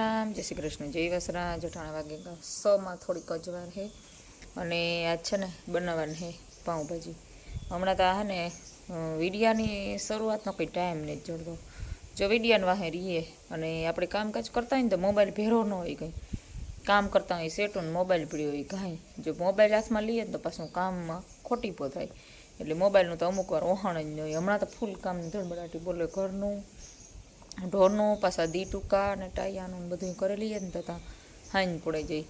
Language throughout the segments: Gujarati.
રામ, જય શ્રી કૃષ્ણ, જય વસરા જઠાણા વાગે સોમાં થોડીક અજવાર હે. અને આ છે ને, બનાવવાની હે પાઉંભાજી. હમણાં તો આ ને વિડિયાની શરૂઆતનો કંઈ ટાઈમ નથી જડતો. જો વિડિયાને વાહે રહીએ અને આપણે કામકાજ કરતા હોય ને તો મોબાઈલ ભેરો ન હોય કંઈ. કામ કરતા હોય સેટું મોબાઈલ પીડ્યો હોય કાંઈ. જો મોબાઈલ હાથમાં લઈએ ને તો પાછું કામમાં ખોટી પો થાય. એટલે મોબાઈલનું તો અમુક વાર ઓહાણ જ ન હોય. હમણાં તો ફૂલ કામ ધડબડાટી બોલે ઘરનું. ઢોરનું, પાછા દી ટૂંકા અને ટાયાનું બધું કરી લઈએ ને તો હાંજ પડે જાય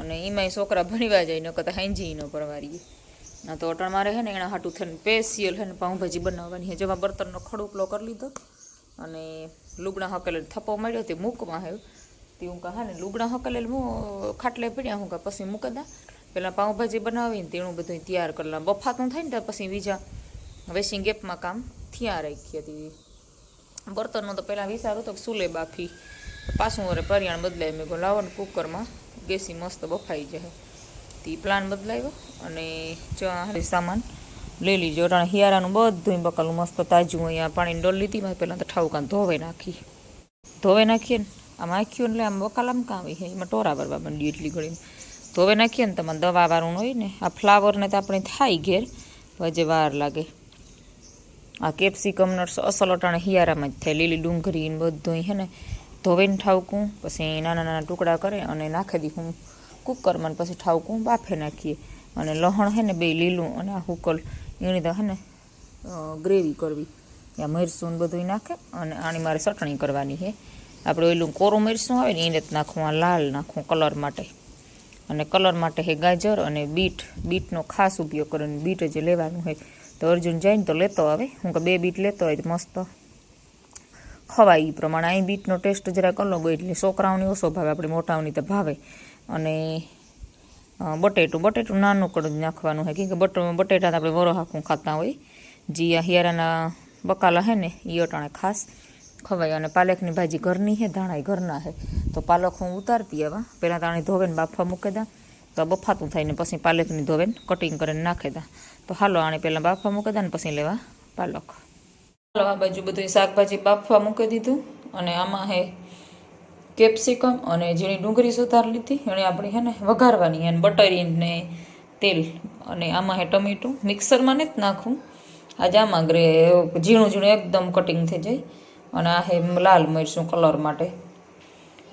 અને એમાંય છોકરા ભણીવા જાય ન કરતા હાંજી ન પરવારીએ ના તો અટણ મારે હે ને એના હાટું થઈને પેશિયલ હે ને પાઉંભાજી બનાવવાની. હે, જેમાં બર્તનનો ખડુકલો કરી લીધો અને લુગડા હકેલે થપ્પો મળ્યો તે મૂકમાં આવ્યો. તે હું કહા ને લુગડા હકેલે હું ખાટલે પડ્યા, હું કહા, પછી મૂકી દા. પહેલાં પાઉંભાજી બનાવીને તેણું બધું તૈયાર કરલા. બફાતું થાય ને તો પછી બીજા વેસિંગ ગેપમાં કામ થયા રાખી હતી બર્તનનો તો પહેલાં વિચાર કે સુલે બાફી. પાછું વરે પરિયાણ બદલાય. મેં કહું લાવો ને કુકરમાં. ગેસી મસ્ત બફાઈ જાય. તે પ્લાન બદલાયો અને ચા સામાન લઈ લીજો અને હિયારાનું બધું બકાલું મસ્ત તાજું અહીંયા પાણીની ડોલ લીધી મેં. પહેલાં તો ઠાવકાને ધોવે નાખી. ધોવે નાખીએ ને આમ આખ્યું એટલે આમ બકાલ આમ કામ એમાં ટોરા ભરવા માંડી એટલી ઘડી ધોવે નાખીએ ને તમારે દવાવાળું હોય ને, આ ફ્લાવરને તો આપણે થાય ઘેર. વજે વાર લાગે. આ કેપ્સિકમ નટ્સ અસલ અટાણે હિયારામાં જ થાય. લીલી ડુંગળી ને બધું હે ને ધોઈને ઠાવકું, પછી નાના નાના ટુકડા કરે અને નાખી દીધું કુકરમાં પછી ઠાવકું બાફે નાખીએ. અને લહણ હે ને બે લીલું અને આ હુકલ એની તો હે ને ગ્રેવી કરવી. આ મરસું બધું નાખે અને આની મારે ચટણી કરવાની છે આપણે ઓલું કોરું મરસું આવે ને એને જ નાખવું આ લાલ નાખવું કલર માટે. અને કલર માટે હે ગાજર અને બીટ. બીટનો ખાસ ઉપયોગ કરીને બીટ જે લેવાનું હોય તો અર્જુન જાય ને તો લેતો આવે. હું કે બે બીટ લેતો હોય મસ્ત. ખવાય એ પ્રમાણે. અહીં બીટનો ટેસ્ટ જરાક અલગ હોય એટલે છોકરાઓની ઓછો ભાવે, આપણે મોટાઓની તો ભાવે. અને બટેટું. બટેટું નાનું કડું જ નાખવાનું હોય કે બટ, બટેટા આપણે વરો હાકું ખાતા હોય. જે આ હિયારાના બકાલા હે ને એ અટાણે ખાસ ખવાય. અને પાલકની ભાજી ઘરની હે, ધાણાય ઘરના હે. તો પાલક હું ઉતારતી આવા. પહેલાં તો આને ધોવે ને બાફવા મૂકી દા. તો બફાતું થાય ને પછી પાલકની ધોવેને કટિંગ કરીને નાખી દા તો હાલો આને પહેલાં બાફવા મૂકી દા ને પછી લેવા પાલક. હાલો આ બાજુ બધું શાકભાજી બાફવા મૂકી દીધું અને આમાં હે કેપ્સિકમ અને ઝીણી ડુંગળી સુધાર લીધી. એણે આપણે હે ને વઘારવાની અને બટરી ને તેલ અને આમાં હે ટમેટું. મિક્સરમાં ને જ નાખું. આજે આમાં ગ્રે ઝીણું ઝીણું એકદમ કટિંગ થઈ જાય. અને આ હે લાલ મરચું કલર માટે.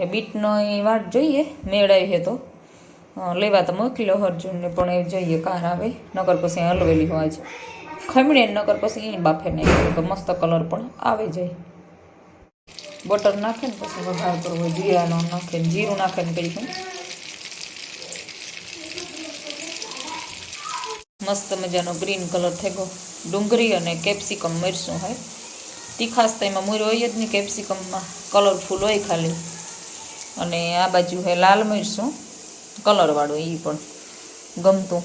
એ બીટનો વાટ જોઈએ મેળાવી હે તો. લેવા તો મોકલ્યો અર્જુનને પણ એ જઈએ કાન આવે. નગર પછી હલવેલી હોય છે. ખમણે નગર પછી એ બાફે નાખે તો મસ્ત કલર પણ આવે જાય. બટર નાખે ને, પછી વઘાર કરવો જીરાનો નાખે ને, જીરું નાખે ને કરી મસ્ત મજાનો ગ્રીન કલર થઈ ગયો. ડુંગળી અને કેપ્સિકમ મરશું હોય તીખાસ તો એમાં મૂર હોય જ નહીં, કેપ્સિકમમાં. કલરફુલ હોય ખાલી. અને આ બાજુ હે લાલ મરચું કલરવાળું એ પણ ગમતું.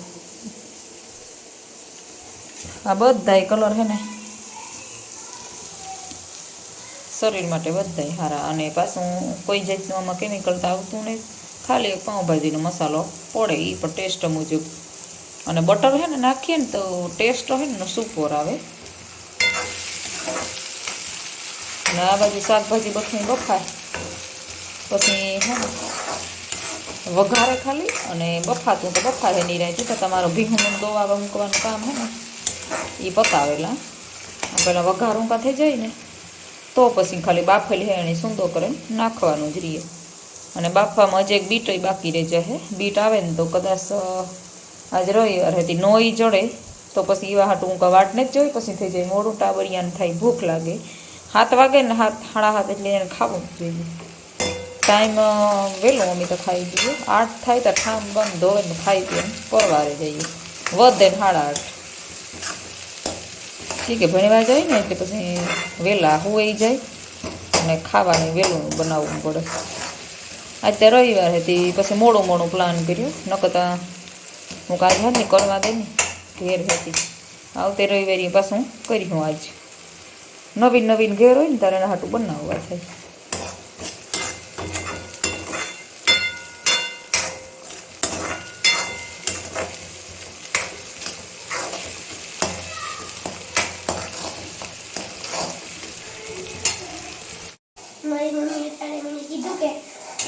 આ બધાય કલર હે ને શરીર માટે બધાય સારા અને પાછું કોઈ જાતનું આમાં કેમિકલ તો આવતું નહીં. ખાલી એક પાઉંભાજીનો મસાલો પડે એ પણ ટેસ્ટ મુજબ. અને બટર હે ને નાખીએ ને તો ટેસ્ટ હોય ને સુપોર આવે. અને આ બાજુ શાકભાજી બધું બફાય. પછી હે ને વઘારે ખાલી અને બફાતું તો બફાય નહીં રહે તો તમારો ભીંગનું દોવા મૂકવાનું કામ હે ને એ પતાવેલા. પહેલાં વઘાર ઊંકા થઈ જાય ને, તો પછી ખાલી બાફેલી હે એને સૂંદો કરે નાખવાનું જ રહીએ અને બાફવામાં હજી એક બીટ બાકી રહી જાય બીટ આવે ને તો કદાચ આજ રહી હતી, નોઈ જડે, તો પછી એવા હાટું ઊંકા વાટને જ જોઈ, પછી થઈ જાય મોડું, ટાબરિયાને થાય, ભૂખ લાગે. હાથ વાગે ને હાથ હાડા હાથ એટલે એને ખાવું જ જોઈએ. ટાઈમ વહેલો અમે તો ખાઈ દઈએ આઠ થાય તો ઠામ બંધ ધોઈને ખાઈ દઈએ પરવારે જઈએ. વધે ને સાડા આઠ. ઠીક છે, ભણવા જાય ને એટલે પછી વહેલા હોઈ જાય અને ખાવાની વહેલું બનાવવું પડે. આજે રવિવાર હતી પછી મોડું મોડું પ્લાન કર્યું. નકતા હું કાંઈ હાથ ને કરવા દે ને ઘેર હતી આવતે રવિવારે પાછું કર્યું આજ. નવીન નવીન ઘેર હોય ને એના હાટું બનાવવા થાય મારી મમ્મીએ તારે મને કીધું કે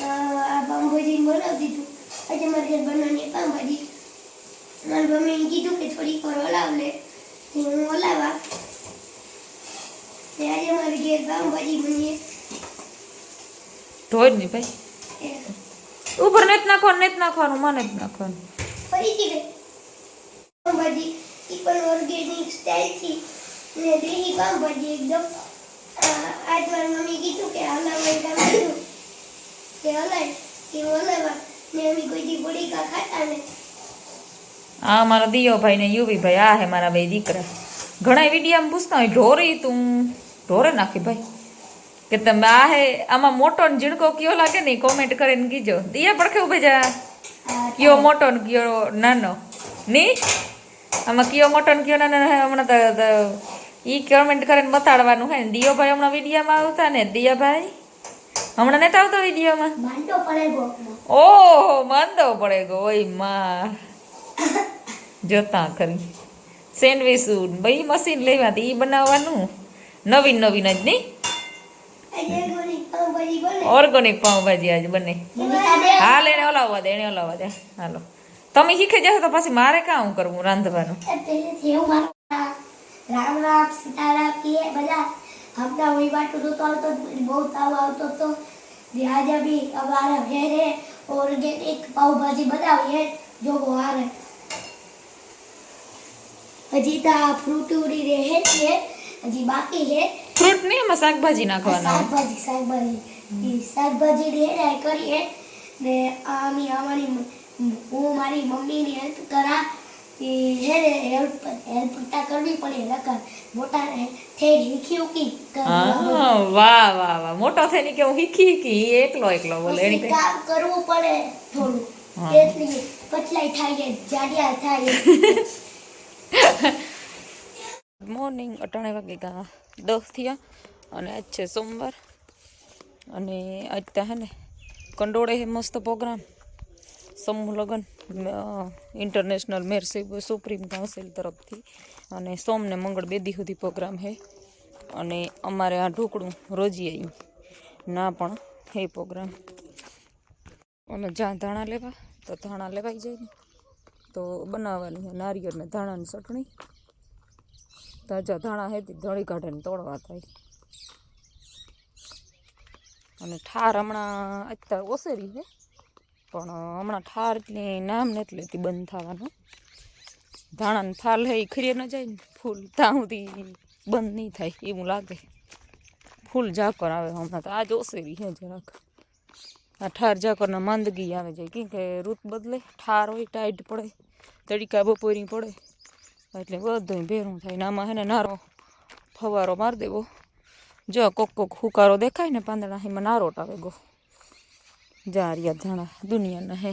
આ પાઉંભાજી બનાવી દીધું આજે મારે ઘેર બનાવવાની પાઉંભાજી મારી મમ્મીએ કીધું કે થોડીક વાર હલાવ લે તે હું હલાવા ને આજે મારે ઘેર પાઉંભાજી બનીએ ઢોરની ભાઈ. ઉપર નેત નાખવાનું નેત નાખવાનું મને જ નાખવાનું. ફરીથી પાઉંભાજી પણ ઓર્ગેનિક સ્ટાઇલથી ને દેહી પાઉંભાજી એકદમ. આજ મારી મમ્મી કીધું કે હલાવવાનું કામ કીધું કે હલાય કે હું ને અમે કોઈ દી બડીકા ખાતા ને. આ મારા દિયો ભાઈ ને યુવી ભાઈ આ હે મારા બે દીકરા. ઘણા વિડીયામાં પૂછતા હોય ઢોરી તું ઢોરે નાખી ભાઈ. કે તમે આ હે આમાં મોટો ને ઝીણકો કયો લાગે ને કોમેન્ટ કરીને કીજો. દિયા પડખે ઉભે જા. કયો મોટો ને કયો નાનો. ની? આમાં કયો મોટો ને કયો નાનો હમણાં તો ઈ કોમેન્ટ કરીને બતાડવાનું હે દિયોભાઈ હમણાં વિડીયામાં આવતા ને? દિયાભાઈ? હમણાં નથી આવતો વિડીયોમાં? ઓહો માંદો પડે ગો ઓયમાં જોતા ખરી. સેન્ડવીચ ભાઈ મશીન લેવા ઈ બનાવવાનું. નવીન નવીન જ નહીં આજે ગોની પાઉંભાજી બને ઓર્ગેનિક પાઉંભાજી આજે બને. હાલ એને ઓલાવવા દે એને ઓલાવવા દે. હાલો. તમે શીખે જશો તો પછી મારે કામ કરવું રાંધવાનું? રામ રામ સીતારામ કે બધા હમણાં હું બાટુ તો આવતો બહુ તાવ આવતો તો. આજે બી અમારા ઘેરે ઓર્ગેનિક પાઉંભાજી બનાવીએ. જો હારે. હજી તો આ ફ્રૂટ ઉડી રહે છે. હજી બાકી છે. ફ્રૂટ નહીં એમાં શાકભાજી નાખવાના. શાકભાજી શાકભાજી. શાકભાજી રેડાઈ કરીએ. ને આમી અમે અમારી હું મારી મમ્મીની હેલ્પ કરા. એ ને હેલ્પ હેલ્પ તા કરવી પડે. લગન મોટા ને ઠેર હીખી ઉકી વાહ વાહ વાહ. મોટો થઈને કે હું શીખી હીખી એકલો એકલો બોલે. એની કામ કરવું પડે થોડું. એટલી પતલાઈ થાય જાડિયા થાય મોર્નિંગ અટાણે વાગે ગા દસ થયા અને આજ છે સોમવાર. અને આજ ત્યાં હે ને કંડોળે હે મસ્ત પ્રોગ્રામ. સમૂહ લગ્ન ઇન્ટરનેશનલ મેર સુપ્રીમ કાઉન્સિલ તરફથી. અને સોમ ને મંગળ બેદી સુધી પ્રોગ્રામ હે. અને અમારે આ ઢોકળું રોજી આવ્યું ના પણ હે પ્રોગ્રામ. અને જ્યાં ધાણા લેવા, તો ધાણા લેવાઈ જાય ને. તો બનાવવાની નારિયેળને ધાણાની ચટણી. તાજા ધાણા હેતી ધળી કાઢે તોડવા થાય. અને ઠાર હમણાં અત્યારે ઓસેરી છે પણ હમણાં ઠાર એટલી નામ ને એટલે બંધ થવાનું. ધાણાને ફાલ હે એ ન જાય ને, ફૂલ ત્યાં બંધ નહીં થાય, એવું લાગે. ફૂલ ઝાકર આવે હમણાં તો, આજ ઓસેરી છે જરાક. આ ઠાર ઝાકરના માંદગી આવે છે, કેમ કે ઋત બદલે, ઠાર હોય, ટાઈટ પડે, તડકા બપોરી પડે. એટલે બધું ભેરું થાય ને આમાં હે નારો ફવારો મારી દેવો. જો કોક કોક હુકારો દેખાય ને પાંદડા એમાં નારોટ આવે ગો. જા રહ્યા જાણા દુનિયાના હે.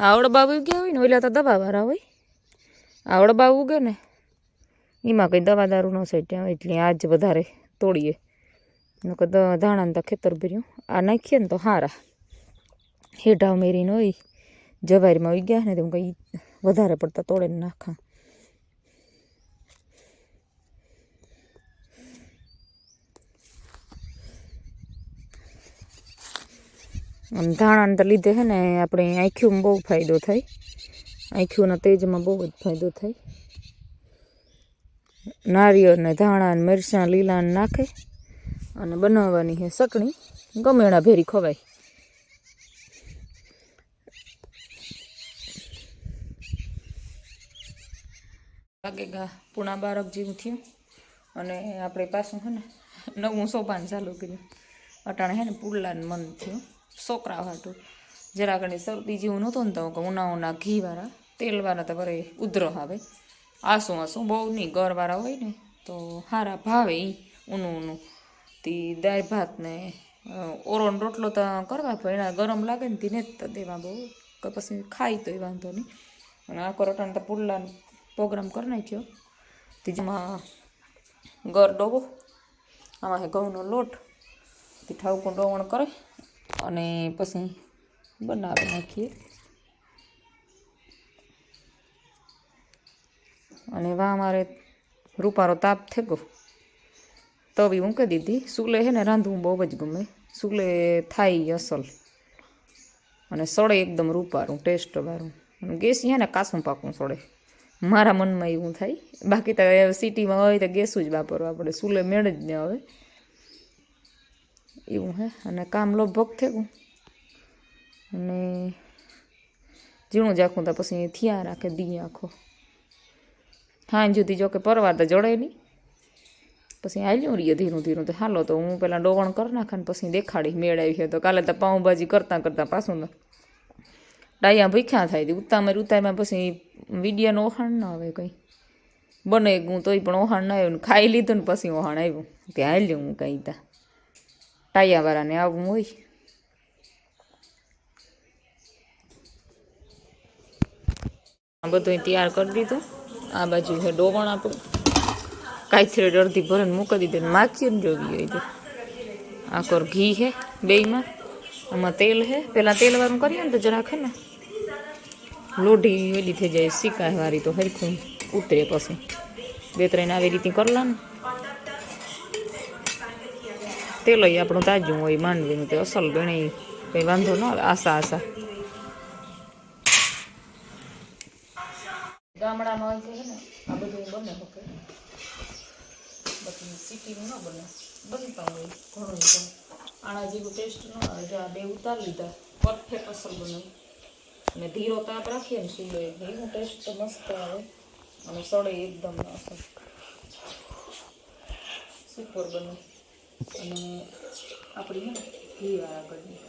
આવડબા બાબુ હોય ને ઓલા તો દવા વાળા હોય આવડબા ઉગે ને એમાં કંઈ દવા દારૂ ન ત્યાં એટલે આજ વધારે તોડીએ. નકર ધાણાને તો ખેતર ભર્યું. આ નાખીએ ને તો હારા. હેઢાવ મેરીને હોય. જવારીમાં ઉગ્યા ગયા ને તેમ કંઈ વધારે પડતા તોડે નાખા. આમ ધાણાને તો લીધે છે ને આપણે આંખ્યુંમાં બહુ ફાયદો થાય. આંખ્યુંના તેજમાં બહુ જ ફાયદો થાય. નારિયેળ ને ધાણા ને મરચાં લીલા નાખે અને બનાવવાની છે ચટણી ગમે એના ભેરી ખવાય. વાગે ગા, પૂણા બારક જેવું થયું અને આપણે પાછું છે ને નવું સોપાન ચાલુ કર્યું. અટાણે છે ને પુડલાનું મન થયું. છોકરા હાટું. જરા ઘણી શરદી જેવું નહોતું ને તો કે ઉના ઉના ઘીવાળા તેલવાળા તો વરે ઉધરો આવે. આસુ આસુ બહુ નહીં ગરવાળા હોય ને, તો સારા ભાવે એ ઊનું ઊનું તી દાળ ભાત ને ઓરણ રોટલો તો કરવા પણ એના ગરમ લાગે ને તેને તો દેવા બહુ. કે પછી ખાઈ તોય વાંધો નહીં. અને આખો રટાણ તો પુડલાનો પ્રોગ્રામ કરી નાખ્યો. ત્રીજામાં ગર ડોબો, આમાં ઘઉંનો લોટ, તે ઠાવકું ડોવણ કરે અને પછી બનાવી નાખીએ. અને વા મારે રૂપારો તાપ થેગો તવી મૂકી દીધી. સુલે છે ને, રાંધવું બહુ જ ગમે. સુલે થાય અસલ. અને સળે એકદમ રૂપારું ટેસ્ટ વાળું ગેસ છે ને, કાસું પાકું સળે મારા મનમાં એવું થાય. બાકી તો સિટીમાં હોય તો ગેસું જ વાપરવા પડે. સુલે મેળ જ ન આવે. એવું હે? અને કામ લગભગ થયું અને ઝીણું જાખું તો પછી થયા રાખે, દી આખો. હા જુદી જો કે પરવાર તો જડે નહીં. પછી હાલ્યું રહીએ ધીરું ધીરું તો હાલો તો હું પહેલાં ડોવણ કરી નાખે ને પછી દેખાડી મેળાવી છે તો કાલે તો પાઉંભાજી કરતાં કરતાં પાછું ડાયા ભીખ્યા થાય હતી ઉતામાં ઉતારમાં પછી વિડીયાનો ઓહાણ ના આવે કંઈ. બને હું તોય પણ ઓહાણ ના આવ્યું ખાઈ લીધું ને પછી ઓહાણ આવ્યું. ત્યાં હાલ્યું હું કંઈ ત્યાં ટાયાવાળાને આવવું હોય આ બધું તૈયાર કરી દીધું. આ બાજુ છે ડોવણ આપણું. કાંઈ અડધી ભરણ મૂકી દીધું ને માખી ને જોવી હોય તો આ ઘી છે બેયમાં. આમાં તેલ છે. પહેલાં તેલવાળું કરીએ ને તો જરાક ને. લોઢી ઓલી થઈ જાય સિકાય વાળી તો હરખું ઉતરે પછી. બે ત્રણ આવી રીતે કરલા ને. તેલ આપણું તાજું હોય, માંડવીનું તે અસલ ગણે કંઈ વાંધો ન આવે, આશા આશા. ગામડામાં હોય છે ને, આ બધું બને શકે બાકી સિટીમાં ન બને. બનતા હોય ઘણું પણ આના જેવું ટેસ્ટ ન આવે જો આ બે ઉતાર લીધા. પરફેક્ટ અસલ બને. અને ધીરો તાપ રાખીએ ને સુલો એક એનો ટેસ્ટ તો મસ્ત આવે. અને સળે એકદમ અસલ. સુપર બને. અને આપણી ને ઘીવાળા કરીએ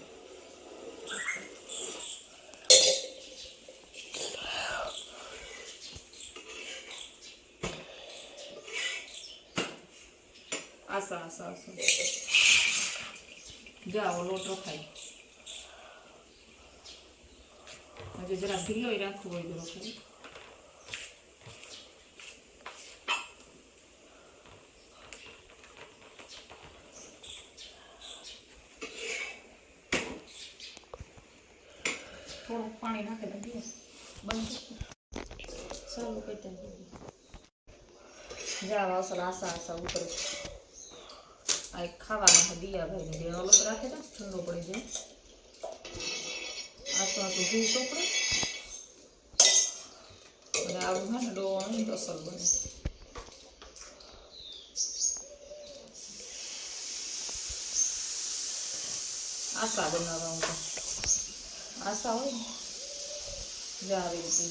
આસા આસા આસા જાઓ લોટો ખાઈ આજે જરા ઢીલો રાખવું હોય તો રખાય થોડુંક પાણી નાખી દે, બસ. બંધ કઈ ત્યાં જાવ અસર આશા આશા ઉપર. આ એક ખાવાના દિયાભાઈને દિયા ભાઈ બે અલગ રાખે તો ઠંડો પડી જાય. આસો આસો ઘી ચોપડે અને આવું હે ને ડોવાનું તો અસલ બને આશા બનાવવા હું આશા હોય ને, જો આવી રીતે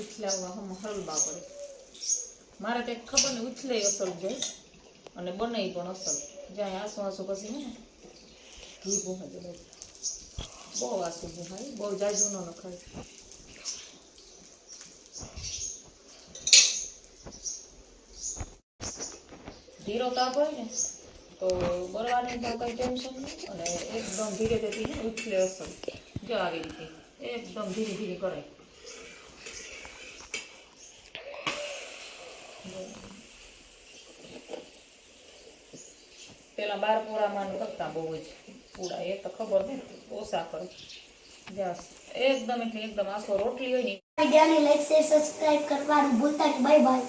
ઉછલાવવા પડે. મારે કંઈક ખબર ને ઉછલે અસલ જાય અને બને પણ અસલ. જ્યાં આસુ આસુ પછી ને, ઘી પહોંચે બધું. બહુ આસુ ભૂહાય બહુ જાજુ નખાય ધીરો તાપ હોય ને, તો બરવાની તો કઈ ટેન્શન નહીં અને એકદમ ધીરે ધીરે ઉછલે અસલ. જો આવી રીતે એકદમ ધીરે ધીરે કરાય. પેલા બાર પોરામાં કરતા બહુ જ. પૂરા એ તો ખબર નહીં ઓછા કરો. જાસ એકદમ એટલે એકદમ આખો રોટલી હોય ને વિડીયોને લાઈક શેર સબસ્ક્રાઇબ કરવાનું ભૂલતા બાય બાય